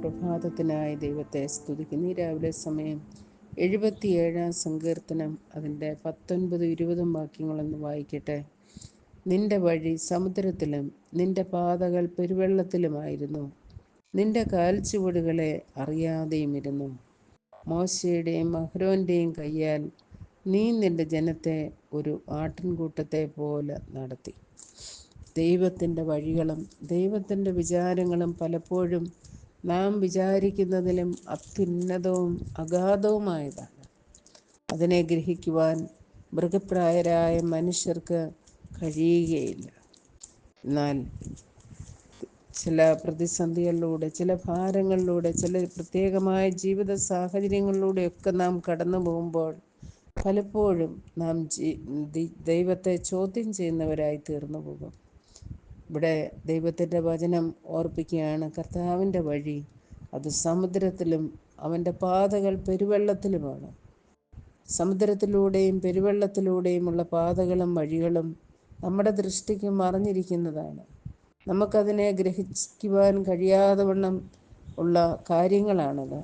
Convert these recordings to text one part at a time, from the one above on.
പ്രഭാതത്തിനായി ദൈവത്തെ സ്തുതിക്കുന്നു. ഈ രാവിലെ സമയം എഴുപത്തിയേഴാം സങ്കീർത്തനം അതിന്റെ പത്തൊൻപത് ഇരുപതും വാക്യങ്ങളൊന്ന് വായിക്കട്ടെ. നിന്റെ വഴി സമുദ്രത്തിലും നിന്റെ പാതകൾ പെരുവെള്ളത്തിലുമായിരുന്നു. നിന്റെ കാൽച്ചുവടുകളെ അറിയാതെയും ഇരുന്നു. മോശയുടെയും അഹ്രോന്റെയും കയ്യാൽ നീ നിന്റെ ജനത്തെ ഒരു ആട്ടിൻകൂട്ടത്തെ പോലെ നടത്തി. ദൈവത്തിന്റെ വഴികളും ദൈവത്തിന്റെ വിചാരങ്ങളും പലപ്പോഴും നാം വിചാരിക്കുന്നതിലും അത്യുന്നതവും അഗാധവുമായതാണ്. അതിനെ ഗ്രഹിക്കുവാൻ മൃഗപ്രായരായ മനുഷ്യർക്ക് കഴിയുകയില്ല. എന്നാൽ ചില പ്രതിസന്ധികളിലൂടെ ചില ഭാരങ്ങളിലൂടെ ചില പ്രത്യേകമായ ജീവിത സാഹചര്യങ്ങളിലൂടെയൊക്കെ നാം കടന്നു പോകുമ്പോൾ പലപ്പോഴും നാം ദൈവത്തെ ചോദ്യം ചെയ്യുന്നവരായി തീർന്നു പോകും. ഇവിടെ ദൈവത്തിന്റെ വചനം ഓർപ്പിക്കുകയാണ് കർത്താവിന്റെ വഴി. അത് സമുദ്രത്തിലും അവന്റെ പാതകൾ പെരുവെള്ളത്തിലുമാണ്. സമുദ്രത്തിലൂടെയും പെരുവെള്ളത്തിലൂടെയുമുള്ള പാതകളും വഴികളും നമ്മുടെ ദൃഷ്ടിക്ക് മറിഞ്ഞിരിക്കുന്നതാണ്. നമുക്കതിനെ ഗ്രഹിക്കുവാൻ കഴിയാതെ വണ്ണം ഉള്ള കാര്യങ്ങളാണത്.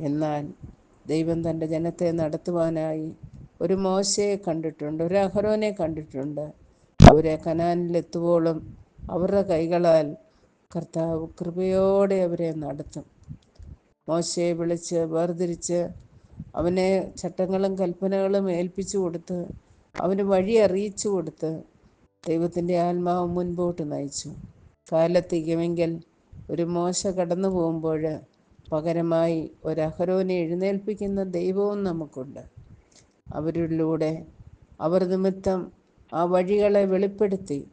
എന്നാൽ ദൈവം തന്റെ ജനത്തെ നടത്തുവാനായി ഒരു മോശയെ കണ്ടിട്ടുണ്ട് ഒരു അഹരോനെ കണ്ടിട്ടുണ്ട്. അവരെ കനാനിലെത്തുവോളം അവരുടെ കൈകളാൽ കർത്താവ് കൃപയോടെ അവരെ നടത്തും. മോശയെ വിളിച്ച് വേർതിരിച്ച് അവനെ ചട്ടങ്ങളും കൽപ്പനകളും ഏൽപ്പിച്ചു കൊടുത്ത് അവന് വഴി അറിയിച്ചു കൊടുത്ത് ദൈവത്തിന്റെ ആത്മാവ് മുൻപോട്ട് നയിച്ചു. കാലത്തികമെങ്കിൽ ഒരു മോശ കടന്നു പോകുമ്പോൾ പകരമായി ഒരഹരോനെ എഴുന്നേൽപ്പിക്കുന്ന ദൈവവും നമുക്കുണ്ട്. അവരിലൂടെ അവർ നിമിത്തം ആ വഴികളെ വെളിപ്പെടുത്തി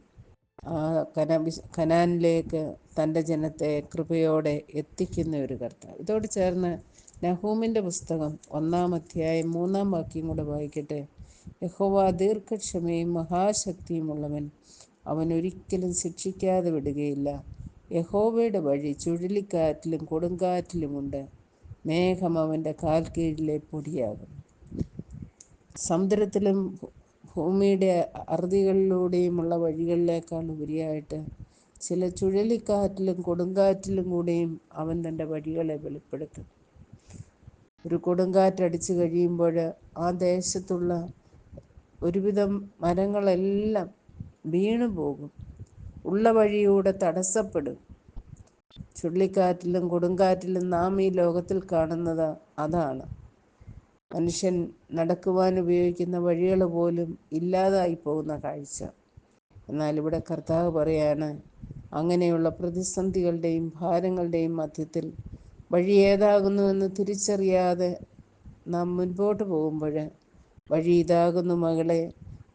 കനാനിലേക്ക് തന്റെ ജനത്തെ കൃപയോടെ എത്തിക്കുന്ന ഒരു കർത്താവ്. ഇതോട് ചേർന്ന് നഹൂമിന്റെ പുസ്തകം ഒന്നാം അധ്യായം മൂന്നാം വാക്യം കൂടെ വായിക്കട്ടെ. യഹോവ ദീർഘക്ഷമയും മഹാശക്തിയുമുള്ളവൻ അവൻ ഒരിക്കലും ശിക്ഷിക്കാതെ വിടുകയില്ല. യഹോവയുടെ വഴി ചുഴലിക്കാറ്റിലും കൊടുങ്കാറ്റിലുമുണ്ട്. മേഘം അവന്റെ കാൽ കീഴിലെ പൊടിയാകും. സമുദ്രത്തിലും ഭൂമിയുടെ അറുതികളിലൂടെയുമുള്ള വഴികളിലേക്കാൾ ഉപരിയായിട്ട്. ചില ചുഴലിക്കാറ്റിലും കൊടുങ്കാറ്റിലും കൂടെയും അവൻ തന്റെ വഴികളെ വെളിപ്പെടുത്തും. ഒരു കൊടുങ്കാറ്റടിച്ചു കഴിയുമ്പോൾ ആ ദേശത്തുള്ള ഒരുവിധം മരങ്ങളെല്ലാം വീണു പോകും. ഉള്ള വഴിയൂടെ തടസ്സപ്പെടും. ചുഴലിക്കാറ്റിലും കൊടുങ്കാറ്റിലും നാം ഈ ലോകത്തിൽ കാണുന്നത് അതാണ്. മനുഷ്യൻ നടക്കുവാൻ ഉപയോഗിക്കുന്ന വഴികൾ പോലും ഇല്ലാതായി പോകുന്ന കാഴ്ച. എന്നാൽ ഇവിടെ കർത്താവ് പറയാണ് അങ്ങനെയുള്ള പ്രതിസന്ധികളുടെയും ഭാരങ്ങളുടെയും മധ്യത്തിൽ വഴി ഏതാകുന്നുവെന്ന് തിരിച്ചറിയാതെ നാം മുൻപോട്ട് പോകുമ്പോൾ വഴി ഇതാകുന്നു മകളെ.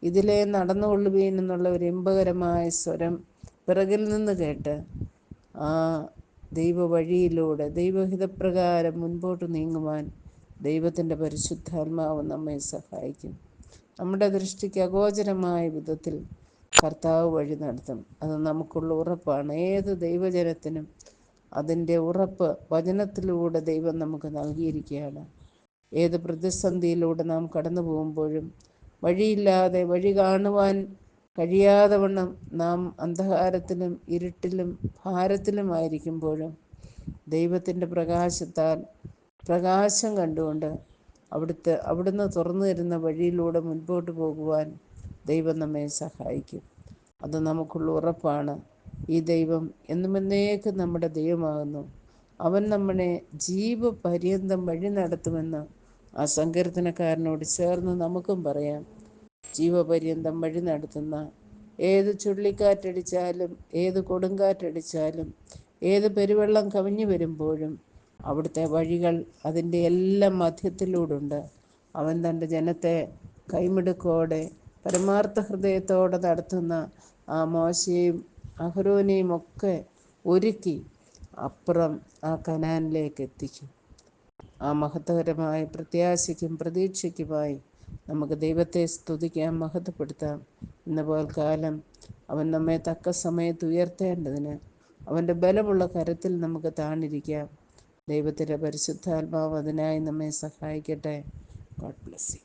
ഇതിലെ നടന്നുകൊള്ളുവീൻ എന്നുള്ള ഒരു ഇമ്പകരമായ സ്വരം പിറകിൽ നിന്ന് കേട്ട് ആ ദൈവ വഴിയിലൂടെ ദൈവഹിതപ്രകാരം മുൻപോട്ട് നീങ്ങുവാൻ ദൈവത്തിന്റെ പരിശുദ്ധാത്മാവ് നമ്മെ സഹായിക്കും. നമ്മുടെ ദൃഷ്ടിക്ക് അഗോചരമായ വിധത്തിൽ കർത്താവ് വഴി നടത്തും. അത് നമുക്കുള്ള ഉറപ്പാണ്. ഏത് ദൈവജനത്തിനും അതിന്റെ ഉറപ്പ് വചനത്തിലൂടെ ദൈവം നമുക്ക് നൽകിയിരിക്കുകയാണ്. ഏത് പ്രതിസന്ധിയിലൂടെ നാം കടന്നു പോകുമ്പോഴും വഴിയില്ലാതെ വഴി കാണുവാൻ കഴിയാതെ വണ്ണം നാം അന്ധകാരത്തിലും ഇരുട്ടിലും ഭാരത്തിലുമായിരിക്കുമ്പോഴും ദൈവത്തിന്റെ പ്രകാശത്താൽ പ്രകാശം കണ്ടുകൊണ്ട് അവിടുത്തെ അവിടുന്ന് തുറന്നു തരുന്ന വഴിയിലൂടെ മുൻപോട്ട് പോകുവാൻ ദൈവം നമ്മെ സഹായിക്കും. അത് നമുക്കുള്ള ഉറപ്പാണ്. ഈ ദൈവം എന്നുമെന്നേക്കും നമ്മുടെ ദൈവമാകുന്നു. അവൻ നമ്മളെ ജീവപര്യന്തം വഴി നടത്തുമെന്ന് ആ സങ്കീർത്തനക്കാരനോട് ചേർന്ന് നമുക്കും പറയാം. ജീവപര്യന്തം വഴി നടത്തുന്ന ഏത് ചുള്ളിക്കാറ്റടിച്ചാലും ഏത് കൊടുങ്കാറ്റടിച്ചാലും ഏത് പെരുവെള്ളം കവിഞ്ഞു വരുമ്പോഴും അവിടുത്തെ വഴികൾ അതിന്റെ എല്ലാം മധ്യത്തിലൂടുണ്ട്. അവൻ തന്റെ ജനത്തെ കൈമിടുക്കോടെ പരമാർത്ഥ ഹൃദയത്തോടെ നടത്തുന്ന ആ മോശയും അഹ്റോനെയും ഒക്കെ ഒരുക്കി അപ്പുറം ആ കനാനിലേക്ക് എത്തിക്കും ആ മഹത്വകരമായ പ്രത്യാശയ്ക്കും പ്രതീക്ഷയ്ക്കുമായി നമുക്ക് ദൈവത്തെ സ്തുതിക്കാൻ മഹത്വപ്പെടുത്താം ഇന്ന പോലെ കാലം അവൻ നമ്മെ തക്ക സമയത്ത് ഉയർത്തേണ്ടതിന് അവന്റെ ബലമുള്ള കരത്തിൽ നമുക്ക് താണിരിക്കാം ദൈവത്തിന്റെ പരിശുദ്ധാത്മാവ് അതിനായി നമ്മെ സഹായിക്കട്ടെ. God bless you